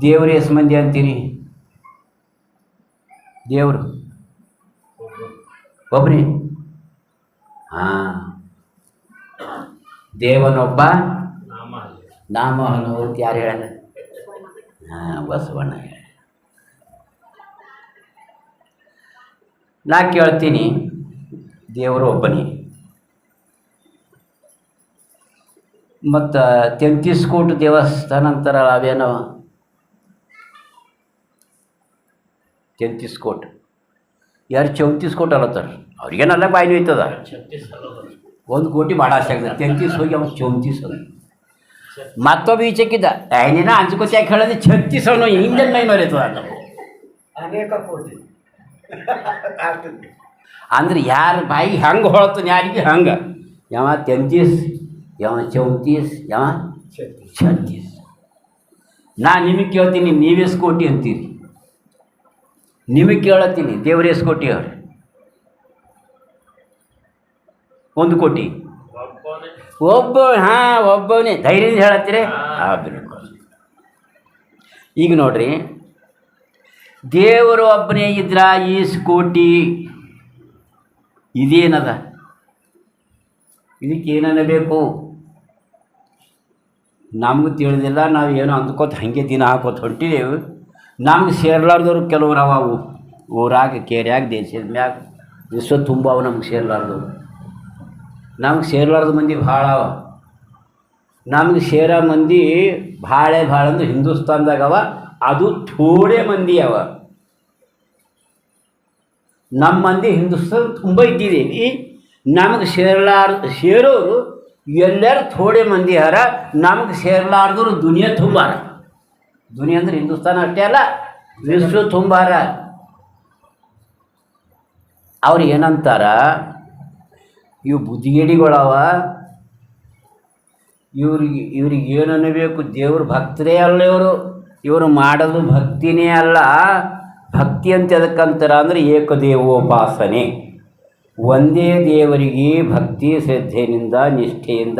ದೇವ್ರು ಎಷ್ಟು ಮಂದಿ ಅಂತೀನಿ. ದೇವರು. ಒಬ್ರಿ ಹಾಂ. ದೇವನೊಬ್ಬ. ನಾಮ ಅನ್ನೋದು ಯಾರು ಹೇಳ ಹಾಂ, ಬಸವಣ್ಣ ಹೇಳ ನಾ ಕೇಳ್ತೀನಿ, ದೇವರು ಒಬ್ಬನೇ. ಮತ್ತು ತೆಂತಿಸ್ಕೋಟು ದೇವಸ್ಥಾನ ಅಂತಾರಲ್ಲ, ಅವೇನೋ? ತೆಂತಿಸ್ ಕೋಟ್ ಯಾರು ಚೌಂತೀಸ್ ಕೋಟ್ ಅಲ್ಲತ್ತಾರ ಅವ್ರಿಗೇನಲ್ಲ ಬಾಯಿ ಹೋಯ್ತದ ಒಂದು ಕೋಟಿ ಆಗ್ತದೆ. ತೆಂತೀಸ್ ಹೋಗಿ ಅವ್ನು ಚೌಂತೀಸ್ ಮತ್ತೊಬ್ಬ ಈಚೆಕ್ಕಿದ್ದ. ಏನಿನ ಅಂಚ್ಕೋತಿ ಯಾಕೆ ಹೇಳೋದು? ಛತ್ತೀಸ್ ಅವನು ಹಿಂದೆ ಮೈ ಮರೀತದ ನಾವು ಅನೇಕ ಕೋಟಿ. ಅಂದ್ರೆ ಯಾರ ಬಾಯಿ ಹೆಂಗೆ ಹೊಳತಾನೆ ಯಾರಿಗೆ ಹಂಗೆ? ಯಾವ ತೆಂತೀಸ್ ಯಾವ ಚೌಂತೀಸ್ ಯಾವ ಛತ್ತೀಸ್ ಛತ್ತೀಸ್ ನಾ ನಿಮಗೆ ಕೇಳ್ತೀನಿ ನೀವೇ ಕೋಟಿ ಅಂತೀರಿ. ನಿಮಗೆ ಕೇಳತ್ತೀನಿ ದೇವರ ಎಷ್ಟು ಕೋಟಿ ಅವ್ರಿ? ಒಂದು ಕೋಟಿ. ಒಬ್ಬ ಹಾಂ ಒಬ್ಬನೇ ಧೈರ್ಯದಿಂದ ಹೇಳತ್ತೀರಿ? ಬಿಲ್ಕುಲ್. ಈಗ ನೋಡ್ರಿ ದೇವರು ಒಬ್ಬನೇ ಇದ್ರ ಈಸ್ ಕೋಟಿ. ಇದೇನದ? ಇದಕ್ಕೆ ಏನನ್ನಬೇಕು ನಮಗೂ ತಿಳಿದಿಲ್ಲ ನಾವು ಏನೋ ಅಂದ್ಕೋತ ಹಾಗೆ ದಿನ ಹಾಕೋತ ಹೊಂಟಿದ್ದೇವೆ ನಮ್ಗೆ ಸೇರ್ಲಾರ್ದವ್ರು ಕೆಲವ್ರು ಅವ ಅವು ಊರಾಗ ಕೇರ್ಯಾಗ ದೇಶದ ಮ್ಯಾಗ ವಿಶ್ವ ತುಂಬ ಅವು ನಮ್ಗೆ ಸೇರ್ಲಾರ್ದವು ನಮ್ಗೆ ಸೇರ್ಲಾರ್ದ ಮಂದಿ ಭಾಳ ಅವ. ನಮ್ಗೆ ಸೇರೋ ಮಂದಿ ಭಾಳ ಭಾಳ ಅಂದ್ರೆ ಹಿಂದೂಸ್ತಾನ್ದಾಗ ಅವ, ಅದು ಥೋಡೆ ಮಂದಿ ಅವ. ನಮ್ಮ ಮಂದಿ ಹಿಂದೂಸ್ತಾನ ತುಂಬ ಇದ್ದಿದ್ದೀವಿ ನಮಗೆ ಸೇರ್ಲಾರ್, ಸೇರೋರು ಎಲ್ಲರೂ ಥೋಡೆ ಮಂದಿ ಹರ ನಮಗೆ ಸೇರ್ಲಾರ್ದವ್ರು ದುನಿಯಾ ತುಂಬಾರ ದುನಿಯಾ ಅಂದ್ರೆ ಹಿಂದೂಸ್ತಾನ ಅಷ್ಟೇ ಅಲ್ಲ ವಿಶ್ವ ತುಂಬಾರ. ಅವ್ರು ಏನಂತಾರ? ಇವು ಬುದ್ಧಿಗೇಡಿಗಳವ. ಇವ್ರಿಗೆ ಇವ್ರಿಗೆ ಏನು ಅನ್ನಬೇಕು? ದೇವ್ರ ಭಕ್ತರೇ ಅಲ್ಲ ಇವರು. ಇವರು ಮಾಡೋದು ಭಕ್ತಿನೇ ಅಲ್ಲ. ಭಕ್ತಿ ಅಂತ ಎದಕ್ಕಂತಾರ ಅಂದರೆ ಏಕದೇವೋಪಾಸನೆ. ಒಂದೇ ದೇವರಿಗೆ ಭಕ್ತಿ ಶ್ರದ್ಧೆಯಿಂದ ನಿಷ್ಠೆಯಿಂದ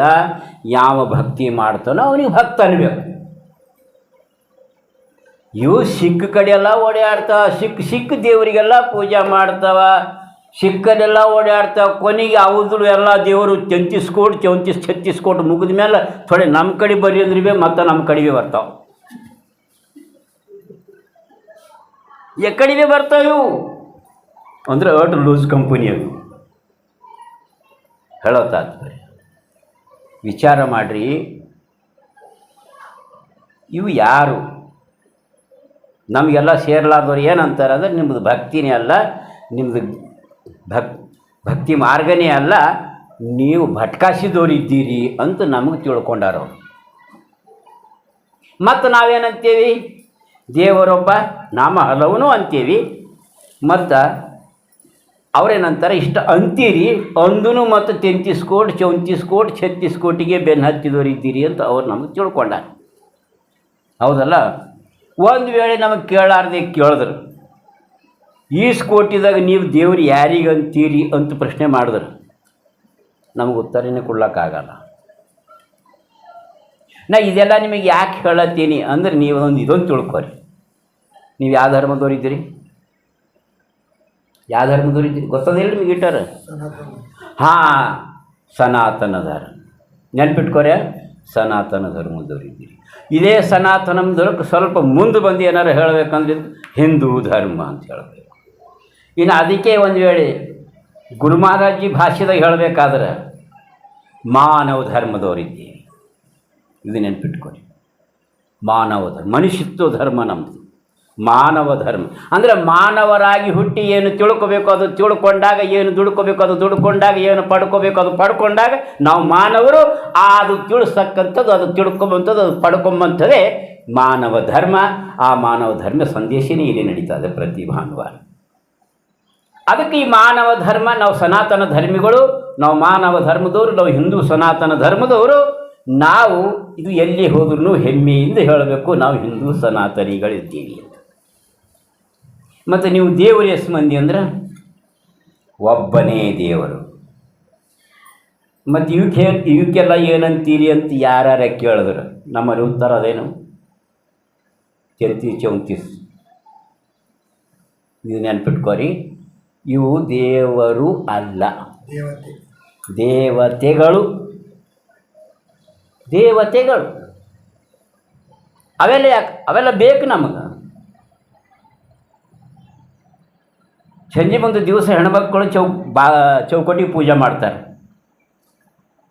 ಯಾವ ಭಕ್ತಿ ಮಾಡ್ತಾನೋ ಅವನಿಗೆ ಭಕ್ತ ಅನ್ಬೇಕು. ಇವು ಸಿಕ್ಕ ಕಡೆ ಎಲ್ಲ ಓಡಾಡ್ತಾವ ಸಿಕ್ಕ ಸಿಕ್ಕ ದೇವರಿಗೆಲ್ಲ ಪೂಜೆ ಮಾಡ್ತಾವ. ಸಿಕ್ಕದೆಲ್ಲ ಓಡಾಡ್ತಾವ ಕೊನೆಗೆ ಅವ್ದು ಎಲ್ಲ ದೇವರು ತೆಂತಿಸ್ಕೊಟ್ಟು ಚೌಂತಿಸ್ ಛತ್ತೀಸ್ಕೊಟ್ಟು ಮುಗಿದ ಮೇಲೆ ಥೊಡೆ ನಮ್ಮ ಕಡೆ ಬರ್ರಿ ಅಂದ್ರೆ ಮತ್ತೆ ನಮ್ಮ ಕಡೆಗೆ ಬರ್ತಾವ. ಎಕ್ಕಡಿಗೆ ಬರ್ತಾವ ಇವು? ಅಂದ್ರೆ ಅಟ್ ಲೂಸ್ ಕಂಪನಿ ಅವು ಹೇಳೋ ತಾತ್ಪರ್ಯ. ವಿಚಾರ ಮಾಡ್ರಿ. ಇವು ಯಾರು? ನಮಗೆಲ್ಲ ಸೇರ್ಲಾರ್ದವ್ರು ಏನಂತಾರೆ ಅಂದರೆ ನಿಮ್ಮದು ಭಕ್ತಿನೇ ಅಲ್ಲ ನಿಮ್ಮದು ಭಕ್, ಭಕ್ತಿ ಮಾರ್ಗನೇ ಅಲ್ಲ, ನೀವು ಭಟ್ಕಾಸಿದವ್ರು ಇದ್ದೀರಿ ಅಂತ ನಮಗೆ ತಿಳ್ಕೊಂಡಾರ ಮತ್ತು ನಾವೇನಂತೀವಿ? ದೇವರೊಬ್ಬ, ನಾಮ ಹಲವನು ಅಂತೀವಿ. ಮತ್ತು ಅವ್ರೇನಂತಾರೆ, ಇಷ್ಟ ಅಂತೀರಿ ಅಂದೂ ಮತ್ತು ತೆಂತಿಸ್ ಕೋಟಿ ಚೌಂತಿಸ್ ಕೋಟ್ ಛತ್ತೀಸ್ ಕೋಟಿಗೆ ಬೆನ್ನು ಹತ್ತಿದವ್ರು ಇದ್ದೀರಿ ಅಂತ ಅವ್ರು ನಮಗೆ ತಿಳ್ಕೊಂಡಾರ. ಹೌದಲ್ಲ? ಒಂದು ವೇಳೆ ನಮಗೆ ಕೇಳಾರ್ದೆ ಕೇಳಿದ್ರು. ಈಸ್ ಕೋಟಿದಾಗ ನೀವು ದೇವ್ರು ಯಾರಿಗೆ ಅಂತೀರಿ ಅಂತ ಪ್ರಶ್ನೆ ಮಾಡಿದ್ರು. ನಮಗೆ ಉತ್ತರನೇ ಕೊಡ್ಲಕ್ಕಾಗಲ್ಲ. ನಾ ಇದೆಲ್ಲ ನಿಮಗೆ ಯಾಕೆ ಹೇಳತ್ತೀನಿ ಅಂದ್ರೆ ನೀವು ಒಂದು ಇದೊಂದು ತಿಳ್ಕೊರಿ. ನೀವು ಯಾವ ಧರ್ಮದವ್ರು ಇದ್ದೀರಿ? ಯಾವ ಧರ್ಮದವ್ರು ಇದ್ದೀರಿ? ಗೊತ್ತದಿಲ್ಲ ನಿಮಗೆ ಇಟ್ಟಾರ ಹಾಂ, ಸನಾತನ ಧರ್ಮ. ನೆನ್ಪಿಟ್ಕೊರೆ, ಸನಾತನ ಧರ್ಮದವ್ರು ಇದ್ದೀರಿ. ಇದೇ ಸನಾತನಂ ಧರ್ಮಕ್ಕೆ ಸ್ವಲ್ಪ ಮುಂದೆ ಬಂದು ಏನಾರು ಹೇಳಬೇಕಂದ್ರೆ ಹಿಂದೂ ಧರ್ಮ ಅಂತ ಹೇಳಬೇಕು. ಇನ್ನು ಅದಕ್ಕೆ ಒಂದು ವೇಳೆ ಗುರು ಮಹಾರಾಜಿ ಭಾಷೆದಾಗ ಹೇಳಬೇಕಾದ್ರೆ ಮಾನವ ಧರ್ಮದವ್ರು ಇದ್ದೀರಿ ಇದು ನೆನಪಿಟ್ಕೊಳ್ಳಿ. ಮಾನವ ಧರ್ಮ, ಮನುಷ್ಯತ್ವ ಧರ್ಮ ನಮ್ಮದು ಮಾನವ ಧರ್ಮ. ಅಂದರೆ ಮಾನವರಾಗಿ ಹುಟ್ಟಿ ಏನು ತಿಳ್ಕೊಬೇಕು, ಅದು ತಿಳ್ಕೊಂಡಾಗ ಏನು ದುಡ್ಕೋಬೇಕು, ಅದು ದುಡ್ಕೊಂಡಾಗ ಏನು ಪಡ್ಕೋಬೇಕು, ಅದು ಪಡ್ಕೊಂಡಾಗ ನಾವು ಮಾನವರು, ಆ ಅದು ತಿಳಿಸ್ತಕ್ಕಂಥದ್ದು ಅದು ತಿಳ್ಕೊಂಬಂಥದ್ದು, ಅದು ಪಡ್ಕೊಂಬಂಥದ್ದೇ ಮಾನವ ಧರ್ಮ. ಆ ಮಾನವ ಧರ್ಮ ಸಂದೇಶನೇ ಇಲ್ಲಿ ನಡೀತಾ ಇದೆ ಪ್ರತಿ ಭಾನುವಾರ. ಅದಕ್ಕೆ ಈ ಮಾನವ ಧರ್ಮ, ನಾವು ಸನಾತನ ಧರ್ಮಿಗಳು, ನಾವು ಮಾನವ ಧರ್ಮದವರು, ನಾವು ಹಿಂದೂ ಸನಾತನ ಧರ್ಮದವರು, ನಾವು ಇದು ಎಲ್ಲಿ ಹೋದ್ರೂ ಹೆಮ್ಮೆಯಿಂದ ಹೇಳಬೇಕು, ನಾವು ಹಿಂದೂ ಸನಾತನಿಗಳಿದ್ದೀವಿ ಮತ್ತು ನೀವು ದೇವರು ಎಷ್ಟು ಮಂದಿ ಅಂದ್ರೆ? ಒಬ್ಬನೇ ದೇವರು. ಮತ್ತು ಇವಕ್ಕೆ ಇವಕ್ಕೆಲ್ಲ ಏನಂತೀರಿ ಅಂತ ಯಾರ್ಯಾರ ಕೇಳಿದ್ರು? ನಮ್ಮಲ್ಲಿ ಉತ್ತರ ಅದೇನು? ಚಂತಿ ಚೌಂತೀಸ್. ಇದು ನೆನ್ಪಿಟ್ಕೋರಿ. ಇವು ದೇವರು ಅಲ್ಲ. ದೇವತೆ. ದೇವತೆಗಳು. ದೇವತೆಗಳು. ಅವೆಲ್ಲ ಯಾಕೆ ಅವೆಲ್ಲ ಬೇಕು ನಮಗೆ. ಸಂಜೆ ಒಂದು ದಿವಸ ಹೆಣ್ಮಕ್ಳು ಚೌ ಬಾ, ಚೌಕಟ್ಟಿಗೆ ಪೂಜೆ ಮಾಡ್ತಾರೆ.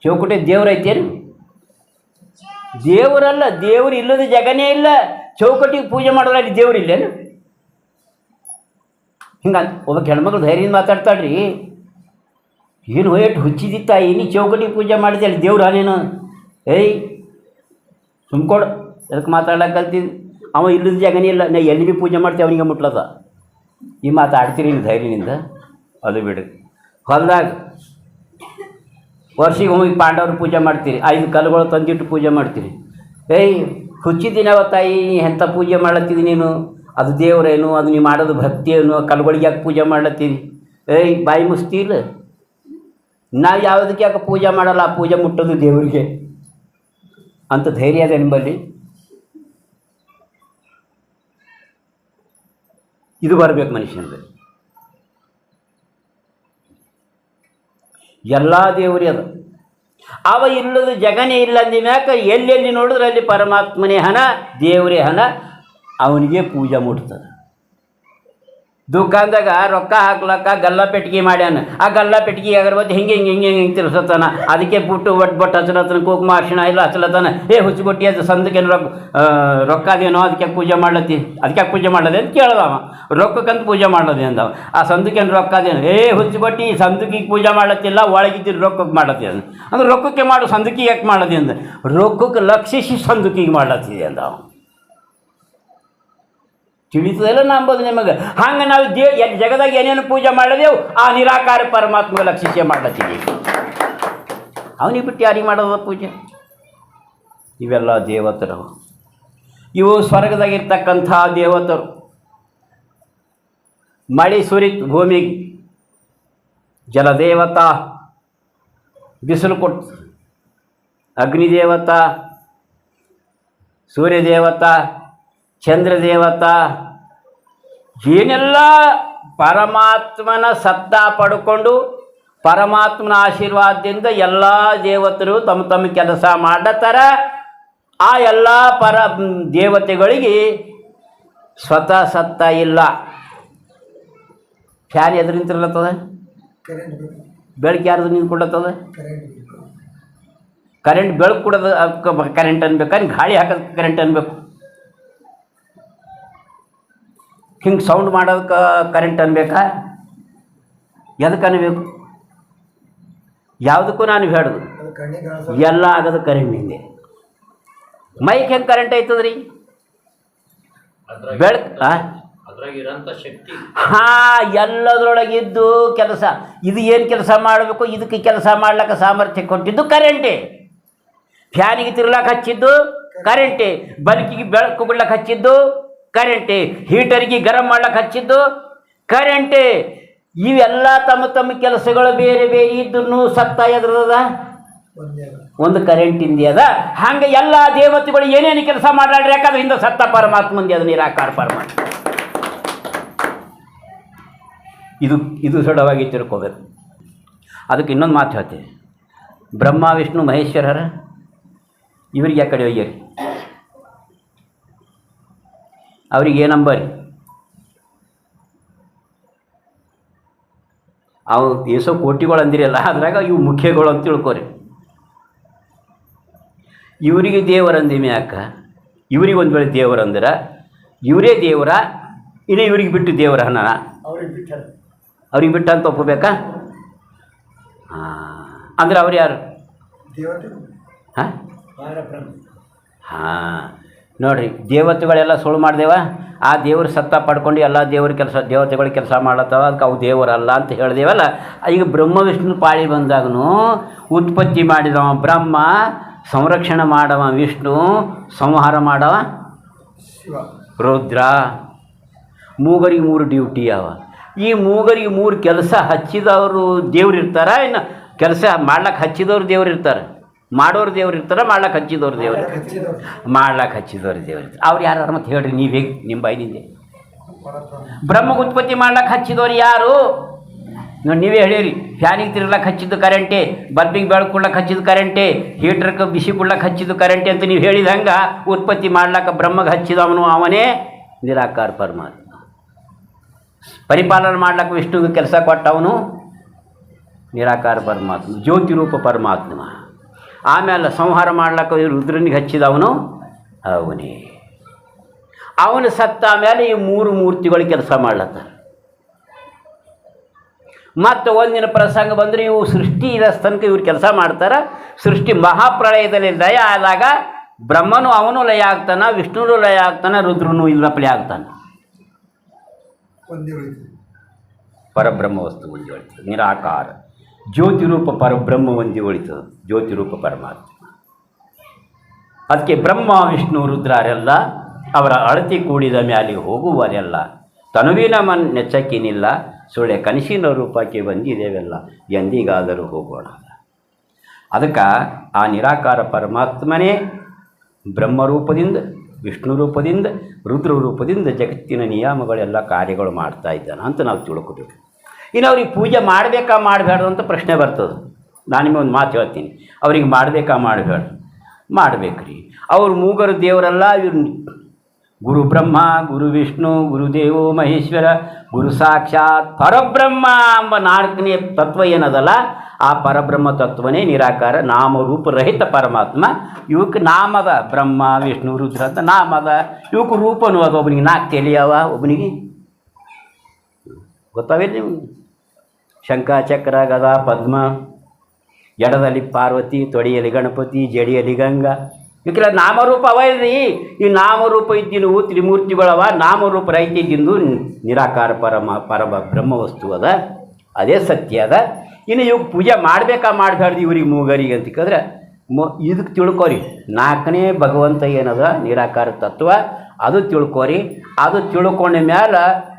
ಚೌಕಟಿ ದೇವ್ರೈತೇನು ದೇವರಲ್ಲ, ದೇವ್ರು ಇಲ್ಲದ ಜಗನೇ ಇಲ್ಲ. ಚೌಕಟ್ಟಿಗೆ ಪೂಜೆ ಮಾಡಿದ್ರೆ ಅಲ್ಲಿ ದೇವ್ರು ಇಲ್ಲೇನು? ಹಿಂಗೆ ಒಬ್ಬ ಹೆಣ್ಮಕ್ಳು ಧೈರ್ಯದಿಂದ ಮಾತಾಡ್ತಾಳ್ರಿ. ಏನು ಹೋಯ್ತು ಹುಚ್ಚಿದಿತ್ತ ಇನಿ ಚೌಕಟ್ಟಿಗೆ ಪೂಜೆ ಮಾಡಿದೆ ಅಲ್ಲಿ ದೇವ್ರು ನೀನು ಏಯ್, ಸುಮ್ಕೊಡು ಅದಕ್ಕೆ ಮಾತಾಡ್ಲಕ್ಕೆ ಕಲ್ತಿದ್ದು? ಅವ ಇಲ್ಲದ ಜಗನೇ ಇಲ್ಲ. ನಾ ಎಲ್ಲಿ ಪೂಜೆ ಮಾಡ್ತೀವಿ ಅವನಿಗೆ ಮುಟ್ಲದ. ಈ ಮಾತಾಡ್ತೀರಿ ನೀವು ಧೈರ್ಯದಿಂದ ಅದು ಬಿಡು. ಹೊಲ್ದಾಗ ವರ್ಷಿಗೆ ಹೋಗಿ ಪಾಂಡವರು ಪೂಜೆ ಮಾಡ್ತೀರಿ, ಐದು ಕಲ್ಲುಗಳು ತಂದಿಟ್ಟು ಪೂಜೆ ಮಾಡ್ತೀರಿ. ಏಯ್ ಹುಚ್ಚಿದ್ದೀನವ ತಾಯಿ ಎಂಥ ಪೂಜೆ ಮಾಡ್ಲತ್ತಿದ್ದೀನಿ ನೀನು? ಅದು ದೇವರೇನು, ಅದು ನೀವು ಮಾಡೋದು ಭಕ್ತಿ ಏನು ಕಲ್ಗಳಿಗೆ ಯಾಕೆ ಪೂಜೆ ಮಾಡ್ಲತ್ತೀರಿ? ಏಯ್, ಬಾಯಿ ಮುಸ್ತಿ ಇಲ್ಲ ನಾವು ಯಾವುದಕ್ಕೆ ಯಾಕೆ ಪೂಜೆ ಮಾಡಲ್ಲ? ಆ ಪೂಜೆ ಮುಟ್ಟೋದು ದೇವರಿಗೆ. ಅಂತ ಧೈರ್ಯ ಇದೆ ನಿಮ್ಮಲ್ಲಿ ಇದು ಬರಬೇಕು ಮನುಷ್ಯನಿಗೆ. ಎಲ್ಲ ದೇವರೇ ಅದು. ಅವ ಇಲ್ಲದ ಜಗನೇ ಇಲ್ಲ ಅಂದಿಮ್ಯಾಕ ಎಲ್ಲೆಲ್ಲಿ ನೋಡಿದ್ರೆ ಅಲ್ಲಿ ಪರಮಾತ್ಮನೇ ಹಣ ದೇವರೇ ಹಣ ಅವನಿಗೆ ಪೂಜೆ ಮುಟ್ತದೆ. ದುಕಾನ್ದಾಗ ರೊಕ್ಕ ಹಾಕ್ಲಕ್ಕ ಗಲ್ಲ ಪೆಟ್ಟಿಗೆ ಮಾಡ್ಯಾನ. ಆ ಗಲ್ಲ ಪೆಟ್ಟಿಗೆ ಅಗರಬತ್ತಿ ಹಿಂಗೆ ಹಿಂಗೆ ಹಿಂಗೆ ಹಿಂಗೆ ತಿರ್ಸತ್ತಾನ. ಅದಕ್ಕೆ ಬುಟ್ಟು ಒಟ್ಟು ಬಟ್ಟು ಹಚ್ಚಲತ್ತನ ಕುಂಕುಮ ಅರ್ಶಿಣ ಇಲ್ಲ ಹಚ್ಚಲತ್ತಾನ. ಏ ಹುಚ್ಚುಗುಟ್ಟಿ ಅದು ಸಂದಕ್ಕೇನು ರೊಕ್ಕ ರೊಕ್ಕ ಅದೇನೋ ಅದಕ್ಕೆ ಪೂಜೆ ಮಾಡ್ಲತ್ತಿ. ಅದಕ್ಕೆ ಪೂಜೆ ಮಾಡೋದೆ ಅಂತ ಕೇಳ್ದವ ರೊಕ್ಕಕ್ಕಂತ ಪೂಜೆ ಮಾಡೋದೆ ಅಂದವ ಆ ಸಂದಕ್ಕೇನು ರೊಕ್ಕ ಅದೇನು? ಏ ಹುಚ್ಚುಗೊಟ್ಟಿ ಸಂದಕ್ಕಿಗೆ ಪೂಜೆ ಮಾಡ್ಲತ್ತಿಲ್ಲ ಒಳಗಿದ್ದು ರೊಕ್ಕಕ್ಕೆ ಮಾಡತ್ತಿ ಅಂದ. ಅಂದ್ರೆ ರೊಕ್ಕಕ್ಕೆ ಮಾಡು ಸಂದಕ್ಕಿಗೆ ಯಾಕೆ ಮಾಡೋದೆ ಅಂದ? ರೊಕ್ಕಕ್ಕೆ ಲಕ್ಷಿಸಿ ಸಂದಕ್ಕಿಗೆ ಮಾಡ್ಲತ್ತಿದೆ ಅಂದವ ತಿಳಿತದಲ್ಲ ನಂಬೋದು ನಿಮಗೆ. ಹಂಗೆ ನಾವು ದೇ ಜಗದಾಗ ಏನೇನು ಪೂಜೆ ಮಾಡಿದೆವು, ಆ ನಿರಾಕಾರ ಪರಮಾತ್ಮ ಲಕ್ಷಿಸೇ ಮಾಡ್ಲತ್ತೀವಿ ಅವನಿಗೆ ಬಿಟ್ಟು ಯಾರಿಗೆ ಮಾಡೋದ ಪೂಜೆ? ಇವೆಲ್ಲ ದೇವತರು. ಇವು ಸ್ವರ್ಗದಾಗಿರ್ತಕ್ಕಂಥ ದೇವತರು. ಮಳೆ ಸುರಿತ್ ಭೂಮಿಗೆ ಜಲದೇವತಾ, ಬಿಸಿಲು ಕೊಟ್ಟು ಅಗ್ನಿದೇವತಾ, ಸೂರ್ಯದೇವತಾ ಚಂದ್ರದೇವತಾ ಏನೆಲ್ಲ ಪರಮಾತ್ಮನ ಸತ್ತ ಪಡ್ಕೊಂಡು ಪರಮಾತ್ಮನ ಆಶೀರ್ವಾದದಿಂದ ಎಲ್ಲ ದೇವತರು ತಮ್ಮ ತಮ್ಮ ಕೆಲಸ ಮಾಡತ್ತಾರ. ಆ ಎಲ್ಲ ಪರ ದೇವತೆಗಳಿಗೆ ಸ್ವತಃ ಸತ್ತ ಇಲ್ಲ. ಫ್ಯಾನ್ ಎದುರು ನಿಂತಿರ್ಲತ್ತದ? ಕರೆಂಟ್ ಬೇಕು ಬೆಳಕು ಯಾರ್ದು ನಿಂತ್ಕೊಳತ್ತದ? ಕರೆಂಟ್ ಬೆಳಕು ಕೊಡೋದು ಕರೆಂಟ್ ಅನ್ಬೇಕು? ಗಾಳಿ ಹಾಕೋದು ಕರೆಂಟ್ ಅನ್ಬೇಕು. ಹಿಂಗೆ ಸೌಂಡ್ ಮಾಡೋದಕ್ಕೆ ಕರೆಂಟ್ ಅನ್ಬೇಕಾ? ಎದಕ್ಕೆ ಅನ್ಬೇಕು? ಯಾವುದಕ್ಕೂ ನಾನು ಹೇಳುದು. ಎಲ್ಲ ಆಗದು ಕರೆಂಟಿಂದೆ ಮೈಕ್ ಹೆಂಗೆ ಕರೆಂಟ್ ಐತದ್ರಿ ಬೆಳಕ್ ಹಾ ಎಲ್ಲದರೊಳಗಿದ್ದು ಕೆಲಸ. ಇದು ಏನು ಕೆಲಸ ಮಾಡಬೇಕು? ಇದಕ್ಕೆ ಕೆಲಸ ಮಾಡ್ಲಿಕ್ಕೆ ಸಾಮರ್ಥ್ಯ ಕೊಟ್ಟಿದ್ದು ಕರೆಂಟೇ ಫ್ಯಾನಿಗೆ ತಿರ್ಲಾಕ ಹಚ್ಚಿದ್ದು ಕರೆಂಟೇ ಬಲ್ಕಿಗೆ ಬೆಳಕು ಬಿಡ್ಲಕ್ಕೆ ಹಚ್ಚಿದ್ದು ಕರೆಂಟೇ ಹೀಟರ್ಗೆ ಗರಂ ಮಾಡ್ಲಿಕ್ಕೆ ಹಚ್ಚಿದ್ದು? ಕರೆಂಟೇ ಇವೆಲ್ಲ ತಮ್ಮ ತಮ್ಮ ಕೆಲಸಗಳು ಬೇರೆ ಬೇರೆ ಇದ್ದು ಸತ್ತ ಎದ್ರದ ಒಂದು ಕರೆಂಟ್ ಅದ. ಹಂಗೆ ಎಲ್ಲ ದೇವತೆಗಳು ಏನೇನು ಕೆಲಸ ಮಾಡಾಡ್ರಿ ಯಾಕಂದ್ರೆ ಹಿಂದೆ ಸತ್ತ ಪರಮಾತ್ಮಂದಿ ಅದು, ನಿರಾಕಾರ ಪರಮಾತ್ಮ. ಇದು ಇದು ಸಡವಾಗಿ ತಿಳ್ಕೋಬೇಕು. ಅದಕ್ಕೆ ಇನ್ನೊಂದು ಮಾತು ಹೇಳ್ತೀನಿ. ಬ್ರಹ್ಮ, ವಿಷ್ಣು, ಮಹೇಶ್ವರರ, ಇವರಿಗೆ ಕಡೆ ಒಯ್ಯರಿ ಅವ್ರಿಗೆ ಏನಂಬರಿ ಅವು ಏಸೋ ಕೋಟಿಗಳು ಅಂದಿರಲ್ಲ ಅದ್ರಾಗ ಇವು ಮುಖ್ಯಗಳು ಅಂತ ತಿಳ್ಕೊರಿ. ಇವರಿಗೆ ದೇವರಂದಿ ಮ್ಯಾಕ ಇವರಿಗೆ ಒಂದು ವೇಳೆ ದೇವರಂದ್ರೆ ಇವರೇ ದೇವರ ಇನ್ನೇ ಇವ್ರಿಗೆ ಬಿಟ್ಟು ದೇವರ ಹಣ. ಅವ್ರಿಗೆ ಬಿಟ್ಟ ಅಂತ ಒಪ್ಪಬೇಕಾ? ಹಾಂ ಅಂದ್ರೆ ಅವ್ರು ಯಾರು? ಹಾಂ? ಹಾಂ. ನೋಡ್ರಿ ದೇವತೆಗಳೆಲ್ಲ ಸುಳ್ಳು ಮಾಡ್ದೇವ? ಆ ದೇವ್ರ ಸತ್ತ ಪಡ್ಕೊಂಡು ಎಲ್ಲ ದೇವ್ರ ಕೆಲಸ ದೇವತೆಗಳ ಕೆಲಸ ಮಾಡತ್ತವ ಅದಕ್ಕೆ ಅವು ದೇವರಲ್ಲ ಅಂತ ಹೇಳ್ದೇವಲ್ಲ? ಈಗ ಬ್ರಹ್ಮ ವಿಷ್ಣು ಪಾಳಿ ಬಂದಾಗೂ ಉತ್ಪತ್ತಿ ಮಾಡಿದವ ಬ್ರಹ್ಮ ಸಂರಕ್ಷಣೆ ಮಾಡವ ವಿಷ್ಣು ಸಂಹಾರ ಮಾಡವ ರುದ್ರ. ಮೂಗರಿಗೆ ಮೂರು ಡ್ಯೂಟಿ ಅವ. ಈ ಮೂಗರಿಗೆ ಮೂರು ಕೆಲಸ ಹಚ್ಚಿದವರು ದೇವ್ರು ಇರ್ತಾರ ಇನ್ನು ಕೆಲಸ ಮಾಡ್ಲಕ್ಕೆ ಹಚ್ಚಿದವರು ದೇವ್ರು ಇರ್ತಾರೆ ಮಾಡೋರು ದೇವ್ರು ಇರ್ತಾರೆ ಮಾಡ್ಲಕ್ಕೆ ಹಚ್ಚಿದವ್ರು ದೇವ್ರು ಇರ್ತಾರೆ. ಹಚ್ಚಿದವ್ರು ಮಾಡ್ಲಕ್ಕೆ ಹಚ್ಚಿದವ್ರು ದೇವ್ರು ಇರ್ತಾರೆ. ಅವ್ರು ಯಾರು ಮತ್ತೆ ಹೇಳ್ರಿ ನೀವು ಹೇಗೆ ನಿಮ್ಮ ಪರಬ್ರಹ್ಮ ಬ್ರಹ್ಮ ಉತ್ಪತ್ತಿ ಮಾಡ್ಲಕ್ಕೆ ಹಚ್ಚಿದವ್ರು ಯಾರು? ನೋಡಿ ನೀವೇ ಹೇಳಿರಿ ಫ್ಯಾನಿಗೆ ತಿರ್ಗ್ಲಕ್ಕೆ ಹಚ್ಚಿದ್ದು ಕರೆಂಟೇ ಬಲ್ಬಿಗೆ ಬೆಳಕು ಕೊಡ್ಲಕ್ಕೆ ಹಚ್ಚಿದ್ದು ಕರೆಂಟೇ ಹೀಟ್ರಕ್ಕೆ ಬಿಸಿ ಕೊಡ್ಲಕ್ಕೆ ಹಚ್ಚಿದ್ದು ಕರೆಂಟೇ ಅಂತ ನೀವು ಹೇಳಿದ ಹಂಗೆ ಉತ್ಪತ್ತಿ ಮಾಡ್ಲಕ್ಕೆ ಬ್ರಹ್ಮಗೆ ಹಚ್ಚಿದವನು ಅವನೇ ನಿರಾಕಾರ ಪರಮಾತ್ಮ. ಪರಿಪಾಲನೆ ಮಾಡ್ಲಕ್ಕೆ ವಿಷ್ಣುವಿಗೆ ಕೆಲಸ ಕೊಟ್ಟವನು? ನಿರಾಕಾರ ಪರಮಾತ್ಮ ಜ್ಯೋತಿರೂಪ ಪರಮಾತ್ಮ. ಆಮೇಲೆ ಸಂಹಾರ ಮಾಡ್ಲಕ್ಕ ರುದ್ರನಿಗೆ ಹಚ್ಚಿದವನು ಅವನೇ? ಅವನು. ಸತ್ತ ಮೇಲೆ ಈ ಮೂರು ಮೂರ್ತಿಗಳು ಕೆಲಸ ಮಾಡ್ಲತ್ತಾರ ಮತ್ತು ಒಂದಿನ ಪ್ರಸಂಗ ಬಂದರೆ ಇವು ಸೃಷ್ಟಿ ಇರೋ ತನಕ ಇವ್ರು ಕೆಲಸ ಮಾಡ್ತಾರೆ. ಸೃಷ್ಟಿ ಮಹಾಪ್ರಳಯದಲ್ಲಿ ಲಯ ಆದಾಗ ಬ್ರಹ್ಮನು ಅವನು ಲಯ ಆಗ್ತಾನೆ ವಿಷ್ಣುನು ಲಯ ಆಗ್ತಾನೆ ರುದ್ರನು ಇಲ್ಲಪ್ಪಲೆ ಆಗ್ತಾನೆ. ಪರಬ್ರಹ್ಮ ವಸ್ತು ನಿರಾಕಾರ. ಜ್ಯೋತಿ ರೂಪ ಪರಬ್ರಹ್ಮ ಒಂದಿ ಉಳಿತದೆ ಜ್ಯೋತಿರೂಪ ಪರಮಾತ್ಮ. ಅದಕ್ಕೆ ಬ್ರಹ್ಮ, ವಿಷ್ಣು ರುದ್ರರೆಲ್ಲ ಅವರ ಅಳತಿ ಕೂಡಿದ ಮ್ಯಾಲೆ ಹೋಗುವರೆಲ್ಲ ತನುವಿನ ಮನ್ ನೆಚ್ಚಕ್ಕಿನಿಲ್ಲ, ಸುಳ್ಳೆ ಕನಸಿನ ರೂಪಕ್ಕೆ ಬಂದಿದ್ದೇವೆಲ್ಲ, ಎಂದಿಗಾದರೂ ಹೋಗೋಣ. ಅದಕ್ಕೆ ಆ ನಿರಾಕಾರ ಪರಮಾತ್ಮನೇ ಬ್ರಹ್ಮರೂಪದಿಂದ, ವಿಷ್ಣು ರೂಪದಿಂದ, ರುದ್ರ ರೂಪದಿಂದ ಜಗತ್ತಿನ ನಿಯಮಗಳೆಲ್ಲ ಕಾರ್ಯಗಳು ಮಾಡ್ತಾ ಇದ್ದಾನೆ ಅಂತ ನಾವು ತಿಳ್ಕೊಬೇಕು. ಇನ್ನು ಅವ್ರಿಗೆ ಪೂಜೆ ಮಾಡಬೇಕಾ ಮಾಡಬೇಡ ಅಂತ ಪ್ರಶ್ನೆ ಬರ್ತದೆ. ನಾನು ನಿಮಗೆ ಒಂದು ಮಾತು ಹೇಳ್ತೀನಿ. ಅವ್ರಿಗೆ ಮಾಡಬೇಕಾ ಮಾಡಬೇಡ ಮಾಡ್ಬೇಕ್ರಿ. ಅವ್ರು ಮೂಗರು ದೇವರಲ್ಲ, ಇವ್ರು ಗುರು ಬ್ರಹ್ಮ, ಗುರು ವಿಷ್ಣು ಗುರುದೇವೋ ಮಹೇಶ್ವರ, ಗುರು ಸಾಕ್ಷಾತ್ ಪರಬ್ರಹ್ಮ ಎಂಬ ನಾಲ್ಕನೇ ತತ್ವ ಏನದಲ್ಲ, ಆ ಪರಬ್ರಹ್ಮ ತತ್ವನೇ ನಿರಾಕಾರ ನಾಮರೂಪರಹಿತ ಪರಮಾತ್ಮ. ಇವಕ್ಕೆ ನಾಮದ ಬ್ರಹ್ಮ, ವಿಷ್ಣು, ರುದ್ರ ಅಂತ ನಾಮದ. ಇವಕ್ಕೆ ರೂಪನು ಅದು ಒಬ್ಬನಿಗೆ ನಾಲ್ಕು ತಿಳಿಯವ ಒಬ್ಬನಿಗೆ ಗೊತ್ತಾವೇನು ನೀವು ಶಂಖ ಗದಾ ಪದ್ಮ, ಎಡದಲ್ಲಿ ಪಾರ್ವತಿ, ತೊಡೆಯಲ್ಲಿ ಗಣಪತಿ, ಜಡಿಯಲ್ಲಿ ಗಂಗಾ. ಇವಕ್ಕೆಲ್ಲ ನಾಮರೂಪ ಅವ ಇಲ್ರಿ ಈ ನಾಮರೂಪ ಇದ್ದಿನವು ತ್ರಿಮೂರ್ತಿಗಳವ. ನಾಮರೂಪ ರೈತ ಇದ್ದಿಂದು ನಿರಾಕಾರ ಪರಮ ಪರಮ ಬ್ರಹ್ಮ ವಸ್ತು ಅದ. ಅದೇ ಸತ್ಯ ಅದ. ಇನ್ನು ಇವು ಪೂಜೆ ಮಾಡಬೇಕಾ ಮಾಡಬಾರ್ದು ಇವ್ರಿಗೆ ಮೂಗರಿಗೆ ಅಂತ ಕೇಳಿದ್ರೆ, ಮೊ ಇದಕ್ಕೆ ತಿಳ್ಕೊರಿ. ನಾಲ್ಕನೇ ಭಗವಂತ ಏನದ? ನಿರಾಕಾರ ತತ್ವ. ಅದು ತಿಳ್ಕೊರಿ. ಅದು ತಿಳ್ಕೊಂಡ ಮ್ಯಾಲ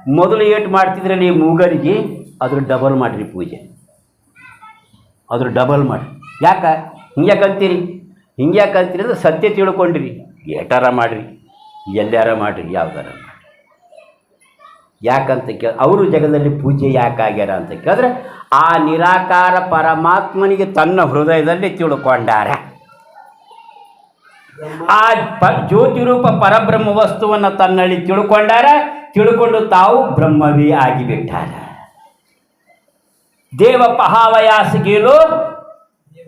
ಮೊದಲು ಏಟು ಮಾಡ್ತಿದ್ರೆ ನೀವು ಮೂಗರಿಗೆ ಅದ್ರ ಡಬಲ್ ಮಾಡಿರಿ ಪೂಜೆ. ಅದ್ರ ಡಬಲ್ ಮಾಡಿ ಯಾಕೆ? ಹಿಂಗೆ ಕಲ್ತೀರಿ ಹಿಂಗೆ ಕಲ್ತೀರಿ ಅಂದ್ರೆ ಸತ್ಯ ತಿಳ್ಕೊಂಡಿರಿ. ಏಟಾರ ಮಾಡಿರಿ ಎಲ್ಲಾರ ಮಾಡಿರಿ, ಯಾವ್ದಾರ ಮಾಡಿರಿ. ಯಾಕಂತ ಕೇಳ, ಅವರು ಜಗದಲ್ಲಿ ಪೂಜೆ ಯಾಕಾಗ್ಯಾರ ಅಂತ ಕೇಳಿದ್ರೆ, ಆ ನಿರಾಕಾರ ಪರಮಾತ್ಮನಿಗೆ ತನ್ನ ಹೃದಯದಲ್ಲಿ ತಿಳ್ಕೊಂಡಾರ. ಆ ಪ, ಜ್ಯೋತಿರೂಪ ಪರಬ್ರಹ್ಮ ವಸ್ತುವನ್ನು ತನ್ನಲ್ಲಿ ತಿಳ್ಕೊಂಡಾರ ತಿಳ್ಕೊಂಡು ತಾವು ಬ್ರಹ್ಮವೇ ಆಗಿಬಿಟ್ಟಾರ. ದೇವ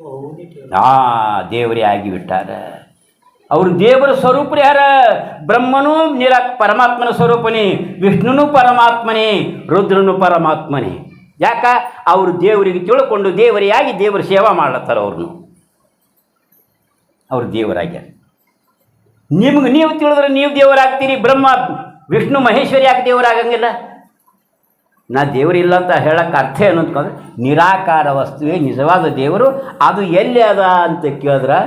ಊದಿಟ್ಟು ಆ, ದೇವರೇ ಆಗಿಬಿಟ್ಟಾರ. ಅವರು ದೇವರ ಸ್ವರೂಪ ಯಾರ? ಬ್ರಹ್ಮನೂ ನಿರ ಪರಮಾತ್ಮನ ಸ್ವರೂಪನೇ, ವಿಷ್ಣುನು ಪರಮಾತ್ಮನೇ, ರುದ್ರನು ಪರಮಾತ್ಮನೇ. ಯಾಕ? ಅವರು ದೇವರಿಗೆ ತಿಳ್ಕೊಂಡು ದೇವರಿಯಾಗಿ ದೇವರ ಸೇವಾ ಮಾಡ್ಲತ್ತಾರ ಅವ್ರನ್ನು ಅವರು ದೇವರಾಗ್ಯಾರ. ನಿಮ್ಗೆ ನೀವು ತಿಳಿದ್ರೆ ನೀವು ದೇವರಾಗ್ತೀರಿ ಬ್ರಹ್ಮ ವಿಷ್ಣು ಮಹೇಶ್ವರಿ ಯಾಕೆ ದೇವರಾಗಂಗಿಲ್ಲ ನಾ ದೇವರಿಲ್ಲ ಅಂತ ಹೇಳಕ್ಕೆ ಅರ್ಥ ಏನು ಅಂತಂದ್ರೆ ನಿರಾಕಾರ ವಸ್ತುವೇ ನಿಜವಾದ ದೇವರು, ಅದು ಎಲ್ಲಿ ಅದ ಅಂತ ಕೇಳಿದ್ರೆ,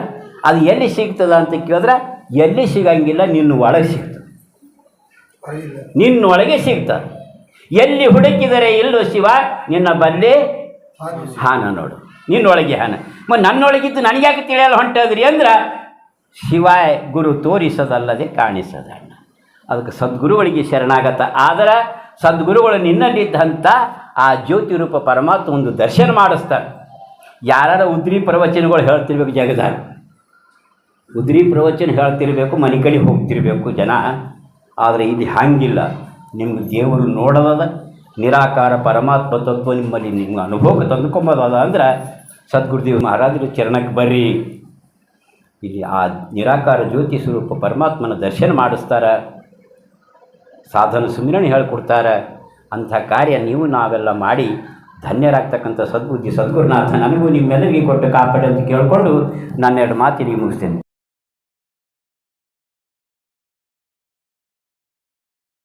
ಅದು ಎಲ್ಲಿ ಸಿಗ್ತದ ಅಂತ ಕೇಳಿದ್ರೆ, ಎಲ್ಲಿ ಸಿಗಂಗಿಲ್ಲ, ನಿನ್ನ ಒಳಗೆ ಸಿಗ್ತದೆ. ನಿನ್ನೊಳಗೆ ಸಿಗ್ತದೆ ಎಲ್ಲಿ ಹುಡುಕಿದರೆ ಇಲ್ಲೋ ಶಿವ, ನಿನ್ನ ಬಲ್ಲಿ ಹಾನ ನೋಡು. ನಿನ್ನೊಳಗೆ ಹಾನ. ಮತ್ತು ನನ್ನೊಳಗಿದ್ದು ನನಗ್ಯಾಕೆ ತಿಳಿಯಲ್ಲ ಹೊಂಟದ್ರಿ ಅಂದ್ರೆ ಶಿವ ಗುರು ತೋರಿಸದಲ್ಲದೆ ಕಾಣಿಸದಣ್ಣ. ಅದಕ್ಕೆ ಸದ್ಗುರುಗಳಿಗೆ ಶರಣಾಗತ. ಆದರೆ ಸದ್ಗುರುಗಳು ನಿನ್ನಲ್ಲಿದ್ದಂಥ ಆ ಜ್ಯೋತಿ ರೂಪ ಪರಮಾತ್ಮ ಒಂದು ದರ್ಶನ ಮಾಡಿಸ್ತಾರೆ ಯಾರ ಉದ್ರಿ ಪ್ರವಚನಗಳು ಹೇಳ್ತಿರ್ಬೇಕು ಜಗದಾಗ ಉದ್ರಿ ಪ್ರವಚನ ಹೇಳ್ತಿರ್ಬೇಕು, ಮನೆ ಕಡೆ ಹೋಗ್ತಿರ್ಬೇಕು ಜನ. ಆದರೆ ಇಲ್ಲಿ ಹಾಗಿಲ್ಲ. ನಿಮ್ಗೆ ದೇವರು ನೋಡೋದದ, ನಿರಾಕಾರ ಪರಮಾತ್ಮ ತತ್ವ ನಿಮ್ಮಲ್ಲಿ ನಿಮ್ಮ ಅನುಭವಕ್ಕೆ ತಂದುಕೊಂಬೋದದ ಅಂದ್ರೆ ಸದ್ಗುರುದೇವ್ ಮಹಾರಾಜರು ಚರಣಕ್ಕೆ ಬರ್ರಿ. ಇಲ್ಲಿ ಆ ನಿರಾಕಾರ ಜ್ಯೋತಿ ಸ್ವರೂಪ ಪರಮಾತ್ಮನ ದರ್ಶನ ಮಾಡಿಸ್ತಾರೆ. ಸಾಧನ ಸುಮಿರಣ ಹೇಳ್ಕೊಡ್ತಾರೆ ಅಂಥ ಕಾರ್ಯ ನೀವು ನಾವೆಲ್ಲ ಮಾಡಿ ಧನ್ಯರಾಗ್ತಕ್ಕಂಥ ಸದ್ಬುದ್ಧಿ ಸದ್ಗುರುನಾಥ, ನನಗೂ ನಿಮ್ಮೆಲ್ಲರಿಗೆ ಕೊಟ್ಟು ಕಾಪಾಡಿ ಅಂತ ಕೇಳಿಕೊಂಡು ನನ್ನೆರಡು ಮಾತಿನಿಗೆ ಮುಗಿಸ್ತೇನೆ.